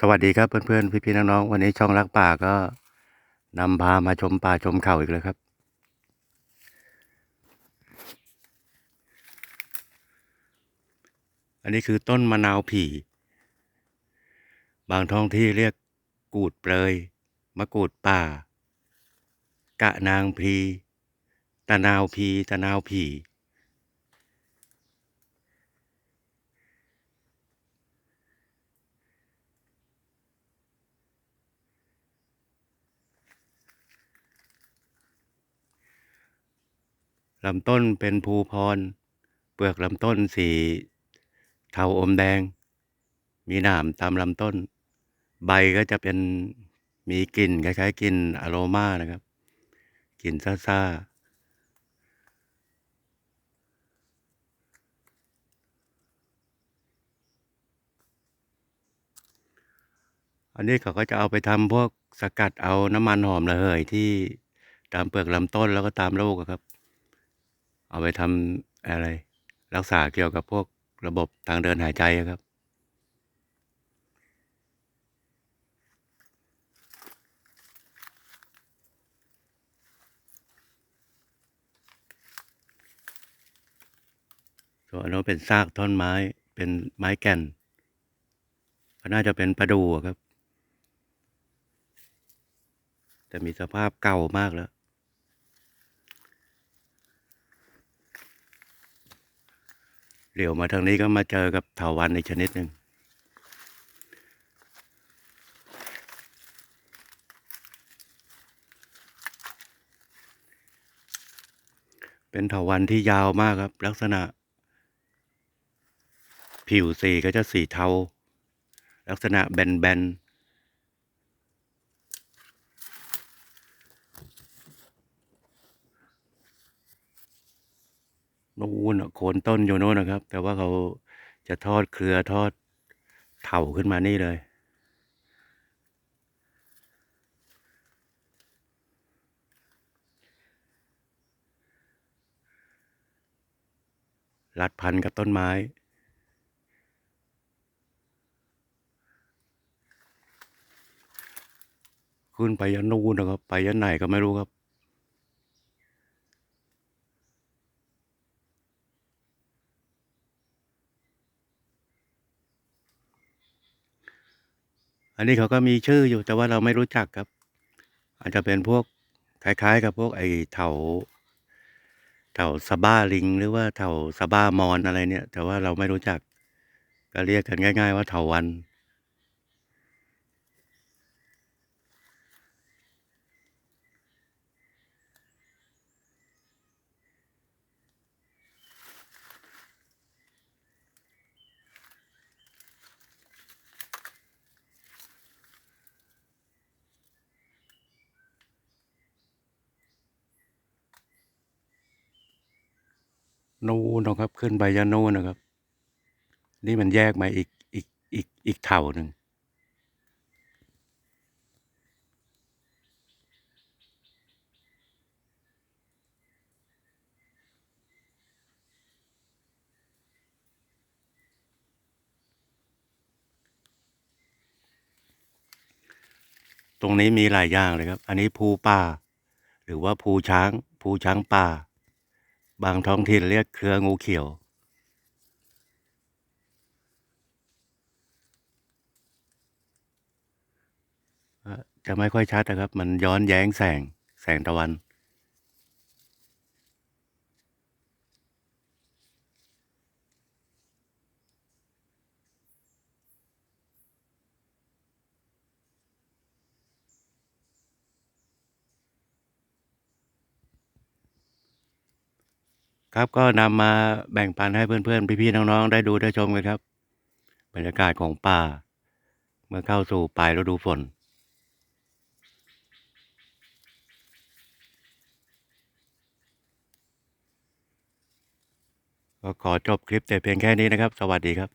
สวัสดีครับเพื่อนๆ พี่ๆ น้องๆ วันนี้ช่องรักป่าก็นำพามาชมป่าชมเขาอีกแล้วครับ อันนี้คือต้นมะนาวผี บางท้องที่เรียกกูดเปลย มะกูดป่า กะนางพีตะนาวพีตะนาวผี ลำต้นเป็นภูพร เปลือกลำต้นสีเทาอมแดง มีหนามตามลำต้น ใบก็จะเป็นมีกลิ่นคล้ายๆกลิ่นอโรมานะครับกลิ่นซ่าๆอันนี้เขาก็จะเอาไปทำพวกสกัดเอาน้ำมันหอมระเหยที่ตามเปลือกลำต้นแล้วก็ตามลูกครับ เอาไปทำอะไร รักษาเกี่ยวกับพวกระบบทางเดินหายใจครับ ส่วนอันนู้นเป็นซากท่อนไม้เป็นไม้แก่นก็น่าจะเป็นประดูครับ แต่มีสภาพเก่ามากแล้ว เหลียวมาทางนี้ก็มาเจอกับเถาวันในชนิดหนึ่งเป็นเถาวันที่ยาวมากครับ ลักษณะ ผิวสีก็จะสีเทา ลักษณะแบนๆ นู่นโคนต้นอยู่โน่นนะครับ แต่ว่าเขาจะทอดเครือทอดเถาขึ้นมานี่เลยรัดพันกับต้นไม้ ขึ้นไปยันนู่นนะครับ ไปยันไหนก็ไม่รู้ครับ อันนี้เขาก็มีชื่ออยู่แต่ว่าเราไม่รู้จักครับ อาจจะเป็นพวกคล้ายๆ กับพวกไอ้เถาเถาสบ้าลิง หรือว่าเถาสะบ้ามอนอะไรเนี่ย แต่ว่าเราไม่รู้จัก ก็เรียกกันง่าย ๆ ว่าเถาวัน นู่นนะครับ ขึ้นไปยันนู่นนะครับ นี่มันแยกมาอีกอีกอีกอีกเถาหนึ่งตรงนี้มีหลายอย่างเลยครับ อันนี้ภูป่า หรือว่าภูช้าง ภูช้างป่า บางท้องถิ่นเรียกเครืองูเขียว จะไม่ค่อยชัดนะครับ มันย้อนแย้งแสงแสงตะวัน ครับก็นำมาแบ่งปันให้เพื่อนๆ พี่ๆ น้องๆ ได้ดูได้ชมกันครับ บรรยากาศของป่า เมื่อเข้าสู่ปลายฤดูฝน ก็ขอจบคลิปแต่เพียงแค่นี้นะครับ สวัสดีครับ